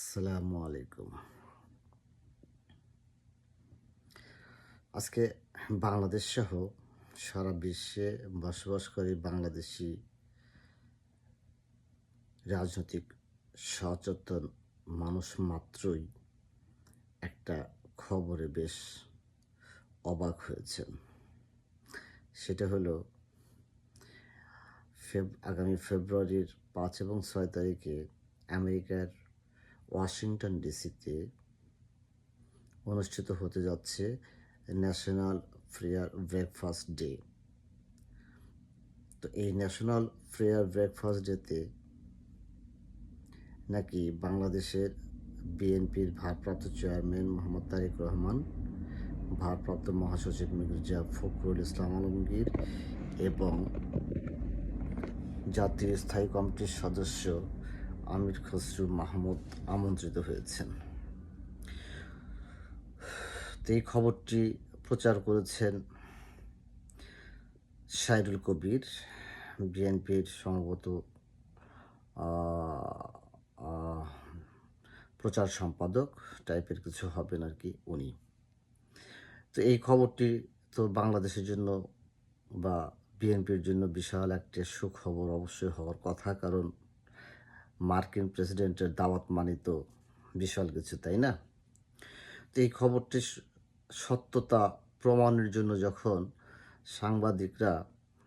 আসসালামু আলাইকুম। আজকে বাংলাদেশ সহ সারা বিশ্বে বসবাসকারী বাংলাদেশি রাজনৈতিক সচেতন মানুষ মাত্রই একটা খবরে বেশ অবাক হয়েছেন। সেটা হলো, ফেব, আগামী ফেব্রুয়ারির পাঁচ এবং ছয় তারিখে আমেরিকার ওয়াশিংটন ডিসিতে অনুষ্ঠিত হতে যাচ্ছে ন্যাশনাল ফ্রেয়ার ব্রেকফাস্ট ডে। তো এই ন্যাশনাল ফ্রেয়ার ব্রেকফাস্ট ডেতে নাকি বাংলাদেশের বিএনপির ভারপ্রাপ্ত চেয়ারম্যান মোহাম্মদ তারেক রহমান, ভারপ্রাপ্ত মহাসচিব মির্জা ফখরুল ইসলাম আলমগীর এবং জাতীয় স্থায়ী কমিটির সদস্য আমির খসরু মাহমুদ আমন্ত্রিত হয়েছেন। তো এই খবরটি প্রচার করেছেন সাইরুল কবির, বিএনপির সম্ভবত প্রচার সম্পাদক টাইপের কিছু হবেন আর কি উনি। তো এই খবরটি তো বাংলাদেশের জন্য বা বিএনপির জন্য বিশাল একটা সুখবর অবশ্যই হওয়ার কথা, কারণ মার্কিন প্রেসিডেন্টের দাওয়াত মানি তো বিশাল কিছু, তাই না? তো এই খবরটির সত্যতা প্রমাণের জন্য যখন সাংবাদিকরা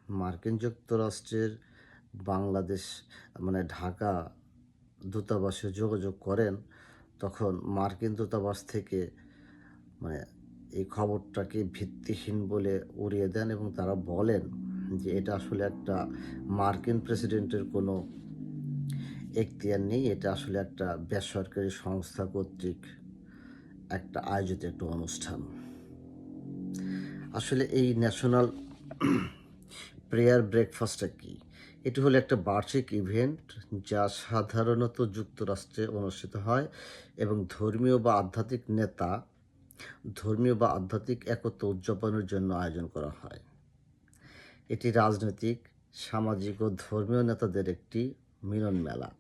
মার্কিন যুক্তরাষ্ট্রের বাংলাদেশ মানে ঢাকা দূতাবাসে যোগাযোগ করেন, তখন মার্কিন দূতাবাস থেকে মানে এই খবরটাকে ভিত্তিহীন বলে উড়িয়ে দেন এবং তারা বলেন যে এটা আসলে একটা মার্কিন প্রেসিডেন্টের কোনো এখতিয়ার নেই, এটা আসলে একটা বেসরকারি সংস্থা কর্তৃক একটা আয়োজিত একটা অনুষ্ঠান। আসলে এই ন্যাশনাল প্রেয়ার ব্রেকফাস্টটা কি? এটি হলো একটা বার্ষিক ইভেন্ট যা সাধারণত যুক্তরাষ্ট্রে অনুষ্ঠিত হয় এবং ধর্মীয় বা আধ্যাত্মিক নেতা, ধর্মীয় বা আধ্যাত্মিক একত্র উদযাপনের জন্য আয়োজন করা হয়। এটি রাজনৈতিক, সামাজিক ও ধর্মীয় নেতাদের একটি মিলন মেলা।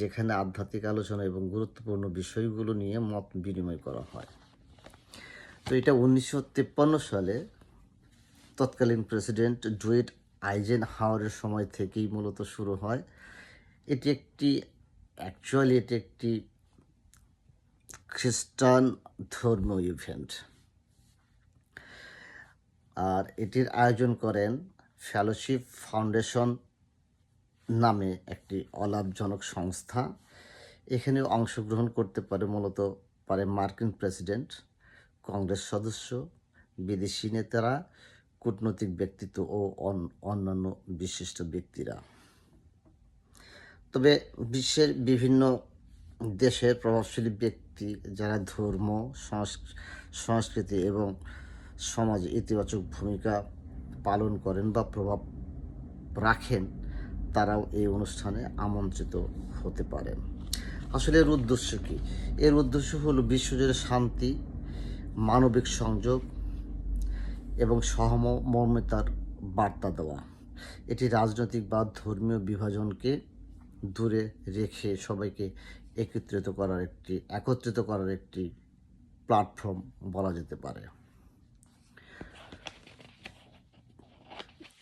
যেখানে আধ্যাত্মিক আলোচনা এবং গুরুত্বপূর্ণ বিষয়গুলো নিয়ে মত বিনিময় করা হয়। তো এটা উনিশশো তিপ্পান্ন সালে তৎকালীন প্রেসিডেন্ট ডুয়েট আইজেন হাওয়ারের সময় থেকেই মূলত শুরু হয়। এটি একটি অ্যাকচুয়ালি এটি একটি খ্রিস্টান ধর্ম ইভেন্ট আর এটির আয়োজন করেন ফেলোশিপ ফাউন্ডেশন নামে একটি অলাভজনক সংস্থা। এখানে অংশগ্রহণ করতে পারে মূলত পারে মার্কিন প্রেসিডেন্ট, কংগ্রেস সদস্য, বিদেশি নেতারা, কূটনৈতিক ব্যক্তিত্ব ও অন- অন্যান্য বিশিষ্ট ব্যক্তিরা। তবে বিশ্বের বিভিন্ন দেশের প্রভাবশালী ব্যক্তি যারা ধর্ম সংস্কৃতি এবং সমাজে ইতিবাচক ভূমিকা পালন করেন বা প্রভাব রাখেন তারাও এই অনুষ্ঠানে আমন্ত্রিত হতে পারেন। আসলে এর উদ্দেশ্য কী? এর উদ্দেশ্য হলো বিশ্বজুড়ে শান্তি, মানবিক সংযোগ এবং সহমর্মিতার বার্তা দেওয়া। এটি রাজনৈতিক বা ধর্মীয় বিভাজনকে দূরে রেখে সবাইকে একত্রিত করার একটি, একত্রিত করার একটি প্ল্যাটফর্ম বলা যেতে পারে।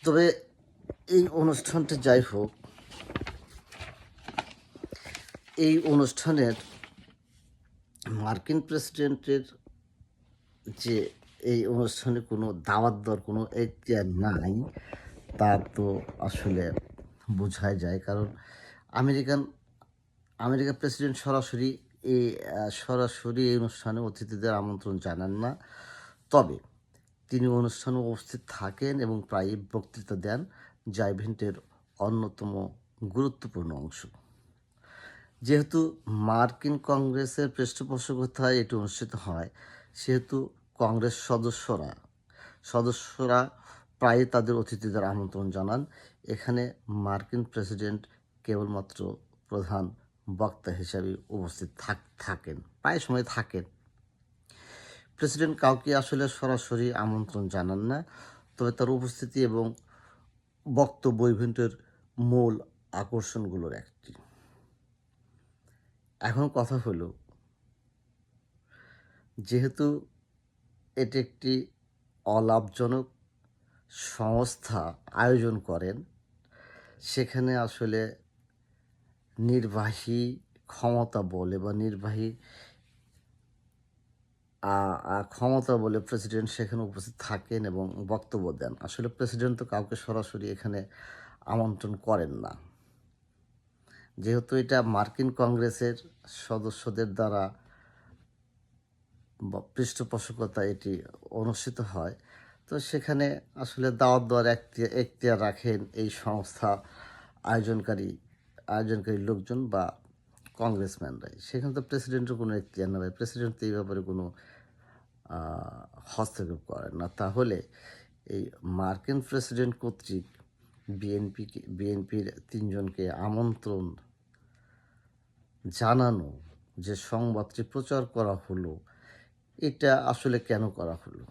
তবে এই অনুষ্ঠানটি যাই হোক, এই অনুষ্ঠানের মার্কিন প্রেসিডেন্টের যে এই অনুষ্ঠানে কোনো দাওয়াত দর কোনো এখতিয়ার নাই, তা তো আসলে বোঝাই যায়। কারণ আমেরিকান, আমেরিকার প্রেসিডেন্ট সরাসরি এই সরাসরি এই অনুষ্ঠানে অতিথিদের আমন্ত্রণ জানান না। তবে তিনি অনুষ্ঠানে উপস্থিত থাকেন এবং প্রায়ই বক্তৃতা দেন। যা ইভেন্টের অন্যতম গুরুত্বপূর্ণ অংশ। যেহেতু মার্কিন কংগ্রেসের পৃষ্ঠপোষকতায় এটি অনুষ্ঠিত হয়, সেহেতু কংগ্রেস সদস্যরা সদস্যরা প্রায়ই তাদের অতিথিদের আমন্ত্রণ জানান। এখানে মার্কিন প্রেসিডেন্ট কেবলমাত্র প্রধান বক্তা হিসাবে উপস্থিত থাক, থাকেন, প্রায় সময় থাকেন। প্রেসিডেন্ট কাউকে আসলে সরাসরি আমন্ত্রণ জানান না, তবে তার উপস্থিতি এবং বক্তব্য ইভেন্টের মূল আকর্ষণগুলোর একটি। এখন কথা হলো, যেহেতু এটি একটি অলাভজনক সংস্থা আয়োজন করেন, সেখানে আসলে নির্বাহী ক্ষমতা বলে বা নির্বাহী ক্ষমতা বলে প্রেসিডেন্ট সেখানে উপস্থিত থাকেন এবং বক্তব্য দেন। আসলে প্রেসিডেন্ট তো কাউকে সরাসরি এখানে আমন্ত্রণ করেন না। যেহেতু এটা মার্কিন কংগ্রেসের সদস্যদের দ্বারা পৃষ্ঠপোষকতা এটি অনুষ্ঠিত হয়, তো সেখানে আসলে দাওয়াত দেওয়ার এখতিয়ার রাখেন এই সংস্থা আয়োজনকারী আয়োজনকারী লোকজন বা কংগ্রেসম্যানরাই সেখানে তো প্রেসিডেন্টের কোনো এখতিয়ার নেই প্রেসিডেন্ট তো এই ব্যাপারে কোনো হস্তক্ষেপ করেন না। তাহলে এই মার্কিন প্রেসিডেন্ট কর্তৃক বিএনপিকে বিএনপির তিনজনকে আমন্ত্রণ জানানো, যে সংবাদটি প্রচার করা হলো, এটা আসলে কেন করা হলো?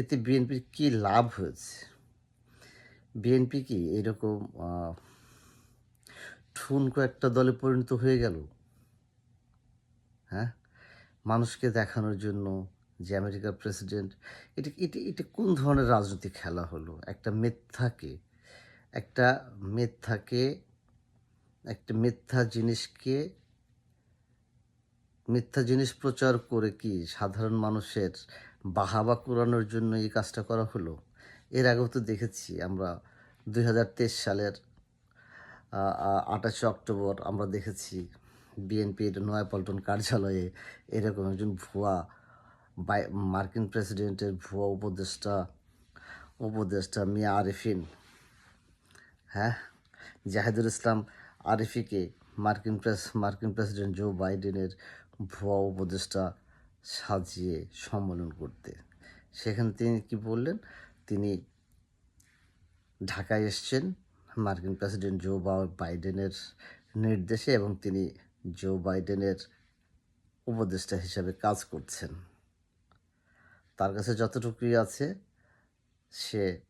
এতে বিএনপির কি লাভ হয়েছে? বিএনপি কি এরকম ঠুনকো একটা দলে পরিণত হয়ে গেল। হ্যাঁ? মানুষকে দেখানোর জন্য যে আমেরিকার প্রেসিডেন্ট, এটা এটা এটা কোন ধরনের রাজনৈতিক খেলা হলো? একটা মিথ্যাকে একটা মিথ্যাকে, একটা মিথ্যা জিনিসকে, মিথ্যা জিনিস প্রচার করে কি সাধারণ মানুষের বাহাবা কুরানোর জন্য এই কাজটা করা হলো? এর আগেও তো দেখেছি আমরা দুই হাজার তেইশ সালের আঠাশে অক্টোবর আমরা দেখেছি বিএনপির নয়াপল্টন কার্যালয়ে এরকম একজন ভুয়া মার্কিন প্রেসিডেন্টের ভুয়া উপদেষ্টা উপদেষ্টা মিয়া আরিফিন হ্যাঁ? জাহিদুল ইসলাম আরিফিকে মার্কিন প্রেস, মার্কিন প্রেসিডেন্ট জো বাইডেনের ভুয়া উপদেষ্টা সাজিয়ে সম্মেলন করতে। সেখানে তিনি কি বললেন? তিনি ঢাকায় এসছেন। মার্কিন প্রেসিডেন্ট জো বাইডেনের নির্দেশে এবং তিনি জো বাইডেনের উপদেষ্টা হিসাবে কাজ করছেন। তার কাছে যতটুকুই আছে, সে,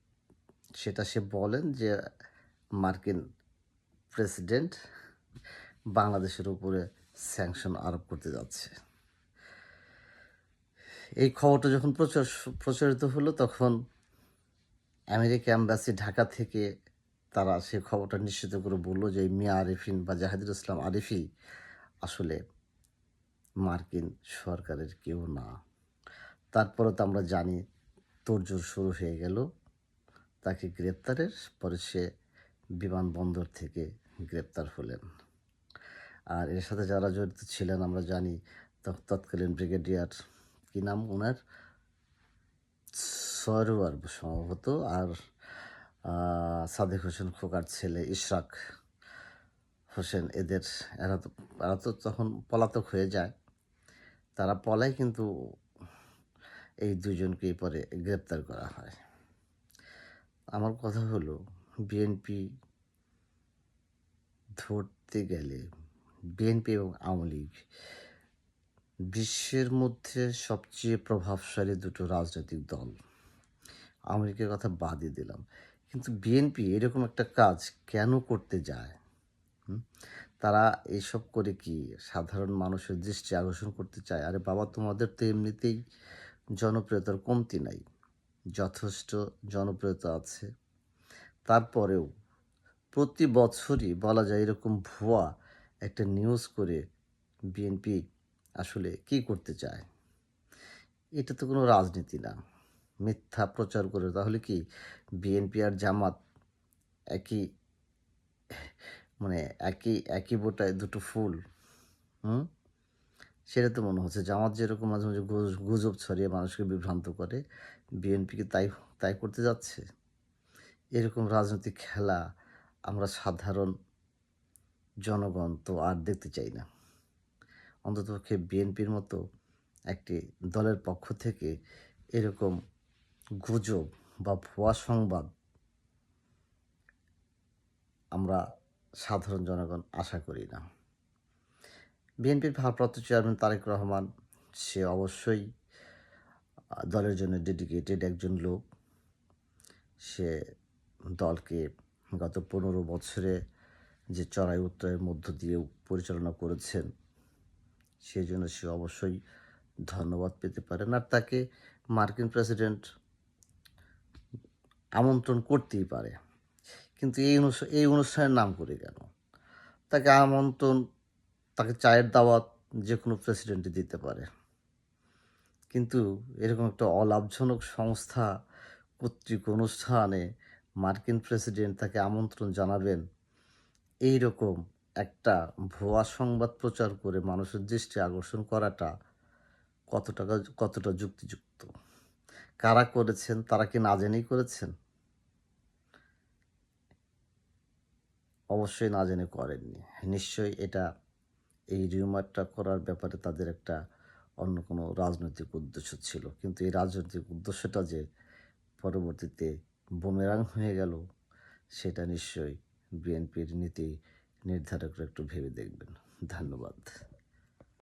সেটা সে বলেন যে মার্কিন প্রেসিডেন্ট বাংলাদেশের উপরে স্যাংশন আরোপ করতে যাচ্ছে। এই খবরটা যখন প্রচার, প্রচারিত হলো, তখন আমেরিকা অ্যাম্বাসি ঢাকা থেকে তারা সে খবরটা নিশ্চিত করে বলল যে মিয়া আরিফিন বা জাহিদুল ইসলাম আরিফি আসলে মার্কিন সরকারের কেউ না। তারপরে তো আমরা জানি তোড়জোড় শুরু হয়ে গেল। তাকে গ্রেপ্তারের পরে সে বিমানবন্দর থেকে গ্রেপ্তার হলেন। আর এর সাথে যারা জড়িত ছিলেন, আমরা জানি তৎ- তৎকালীন ব্রিগেডিয়ার কি নাম ওনার? সরোয়ার সম্ভবত। আর সাদেক হোসেন খোকার ছেলে ইশরাক হোসেন, এদের এরা তো এরা তো তখন পলাতক হয়ে যায়। তারা পলায় কিন্তু এই দুজনকেই পরে গ্রেপ্তার করা হয়। আমার কথা হলো, বিএনপি ধরতে গেলে, বিএনপি এবং আওয়ামী লীগ বিশ্বের মধ্যে সবচেয়ে প্রভাবশালী দুটো রাজনৈতিক দল। আমেরিকার কথা বাদই দিলাম। কিন্তু বিএনপি এরকম একটা কাজ কেন করতে যায়? তারা এইসব করে কি সাধারণ মানুষের দৃষ্টি আকর্ষণ করতে চায়? আরে বাবা, তোমাদের তো এমনিতেই জনপ্রিয়তার কমতি নাই। যথেষ্ট জনপ্রিয়তা আছে। তারপরেও প্রতি বছরই বলা যায় এরকম ভুয়া একটা নিউজ করে বিএনপি আসলে কি করতে চায়? এটা তো কোনো রাজনীতি না। মিথ্যা প্রচার করে, তাহলে কি বিএনপি আর জামাত একই মানে একই একই বোটায় দুটো ফুল? হুম? সেটা তো মনে হচ্ছে। জামাত যেরকম মাঝে মাঝে গুজব ছড়িয়ে মানুষকে বিভ্রান্ত করে বিএনপিকে তাই তাই করতে যাচ্ছে? এরকম রাজনৈতিক খেলা আমরা সাধারণ জনগণ তো আর দেখতে চাই না। অন্ততপক্ষে বিএনপির মতো একটি দলের পক্ষ থেকে এরকম গুজব বা ভুয়া সংবাদ আমরা সাধারণ জনগণ আশা করি না। বিএনপির ভারপ্রাপ্ত চেয়ারম্যান তারেক রহমান, সে অবশ্যই দলের জন্য ডেডিকেটেড একজন লোক। সে দলকে গত পনেরো বছরে যে চড়াই উত্তরের মধ্য দিয়ে পরিচালনা করেছেন, সেই জন্য সে অবশ্যই ধন্যবাদ পেতে পারেন। আর তাকে মার্কিন প্রেসিডেন্ট আমন্ত্রণ করতেই পারে। কিন্তু এই অনুষ্ঠান এই অনুষ্ঠানের নাম করে কেন? তাকে আমন্ত্রণ, তাকে চায়ের দাওয়াত যে কোনো প্রেসিডেন্টই দিতে পারে। কিন্তু এরকম একটা অলাভজনক সংস্থা কর্তৃক অনুষ্ঠানে মার্কিন প্রেসিডেন্ট তাকে আমন্ত্রণ জানাবেন এই রকম একটা ভুয়া সংবাদ প্রচার করে মানুষের দৃষ্টি আকর্ষণ করাটা কতটা কতটা যুক্তিযুক্ত? কারা করেছেন, তারা কি না জেনেই করেছেন? অবশ্যই না জেনে করেননি। নিশ্চয়ই এটা এই রিউমারটা করার ব্যাপারে তাদের একটা অন্য কোনো রাজনৈতিক উদ্দেশ্য ছিল। কিন্তু এই রাজনৈতিক উদ্দেশ্যটা যে পরবর্তীতে বুমেরাং হয়ে গেল, সেটা নিশ্চয়ই বিএনপির নীতি নির্ধারকরা একটু ভেবে দেখবেন। ধন্যবাদ।